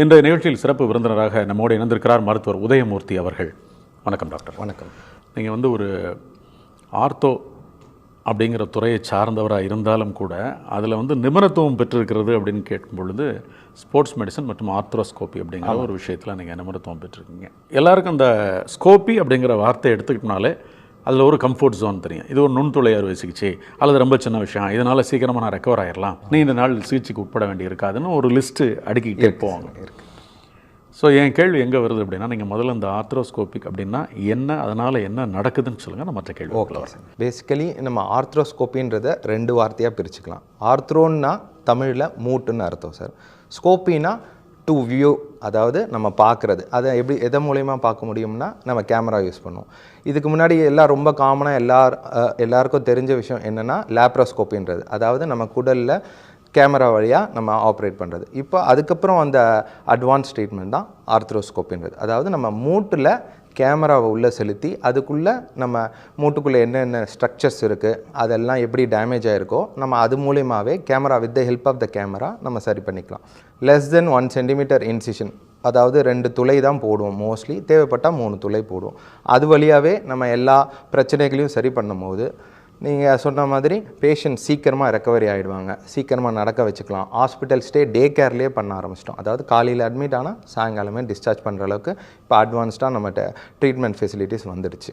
இன்றைய நிகழ்ச்சியில் சிறப்பு விருந்தினராக நம்மோடு இணைந்திருக்கிறார் மருத்துவர் உதயமூர்த்தி அவர்கள். வணக்கம் டாக்டர். வணக்கம். நீங்கள் வந்து ஒரு ஆர்த்தோ அப்படிங்கிற துறையை சார்ந்தவராக இருந்தாலும் கூட அதில் வந்து நிபுணத்துவம் பெற்றிருக்கிறது அப்படின்னு கேட்கும் பொழுது ஸ்போர்ட்ஸ் மெடிசன் மற்றும் ஆர்த்ரோஸ்கோப்பி அப்படிங்கிற ஒரு விஷயத்தில் நீங்கள் நிபுணத்துவம் பெற்றிருக்கீங்க. எல்லாருக்கும் அந்த ஸ்கோப்பி அப்படிங்கிற வார்த்தையை எடுத்துக்கிட்டனாலே அதில் ஒரு கம்ஃபர்ட் ஜோன் தெரியும். இது ஒரு நுண்துளை அறுவை சிகிச்சை அல்லது ரொம்ப சின்ன விஷயம். இதனால் சீக்கிரமாக நான் ரெக்கவர் ஆயிடலாம் நீண்ட நாள் சிகிச்சைக்கு உட்பட வேண்டி இருக்காதுன்னு ஒரு லிஸ்ட்டு அடுக்கிக்கிட்டே போவாங்க. ஸோ என் கேள்வி எங்கே வருது அப்படின்னா நீங்கள் முதல்ல இந்த ஆர்த்ரோஸ்கோபிக் அப்படின்னா என்ன அதனால் என்ன நடக்குதுன்னு சொல்லுங்கள் நான் மற்ற கேள்வி ஓகே சார். பேசிக்கலி நம்ம ஆர்த்ரோஸ்கோப்பின்றத ரெண்டு வார்த்தையாக பிரிச்சுக்கலாம். ஆர்த்ரோன்னா தமிழில் மூட்டுன்னு அர்த்தம் சார். ஸ்கோப்பினா டு வியூ அதாவது நம்ம பார்க்குறது. அதை எப்படி எதை மூலயமா பார்க்க முடியும்னா நம்ம கேமரா யூஸ் பண்ணுவோம். இதுக்கு முன்னாடி எல்லாம் ரொம்ப காமனாக எல்லார் எல்லாருக்கும் தெரிஞ்ச விஷயம் என்னென்னா லேப்ரோஸ்கோப்பின்றது அதாவது நம்ம குடலில் கேமரா வழியாக நம்ம ஆப்ரேட் பண்ணுறது இப்போ அதுக்கப்புறம் அந்த அட்வான்ஸ் ட்ரீட்மெண்ட் தான் ஆர்த்ரோஸ்கோப்பின்றது அதாவது நம்ம மூட்டில் கேமராவை உள்ளே செலுத்தி அதுக்குள்ளே நம்ம மூட்டுக்குள்ளே என்னென்ன ஸ்ட்ரக்சர்ஸ் இருக்குது அதெல்லாம் எப்படி டேமேஜ் ஆகிருக்கோ நம்ம அது மூலியமாகவே camera with the help of the camera நம்ம சரி பண்ணிக்கலாம். Less than one centimetre incision அதாவது ரெண்டு துளை தான் போடுவோம். மோஸ்ட்லி தேவைப்பட்டால் மூணு துளை போடுவோம். அது வழியாகவே நம்ம எல்லா பிரச்சனைகளையும் சரி பண்ணும்போது நீங்கள் சொன்ன மாதிரி பேஷண்ட் சீக்கிரமாக ரெக்கவரி ஆகிடுவாங்க சீக்கிரமாக நடக்க வச்சுக்கலாம். ஹாஸ்பிட்டல் ஸ்டே டே கேர்லேயே பண்ண ஆரம்பிச்சிட்டோம். அதாவது காலையில் அட்மிட் ஆனால் சாயங்காலமே டிஸ்சார்ஜ் பண்ணுற அளவுக்கு இப்போ அட்வான்ஸ்டாக நம்மகிட்ட ட்ரீட்மெண்ட் ஃபெசிலிட்டிஸ் வந்துடுச்சு.